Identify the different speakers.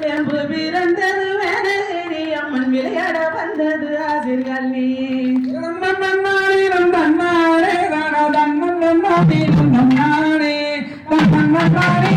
Speaker 1: வேம்பு பிறந்தது வேதகிரி. அம்மன் விளையாட வந்தது ஆசிர்கள் நீ
Speaker 2: தன்னாரே தன்னாரே தன்னாரே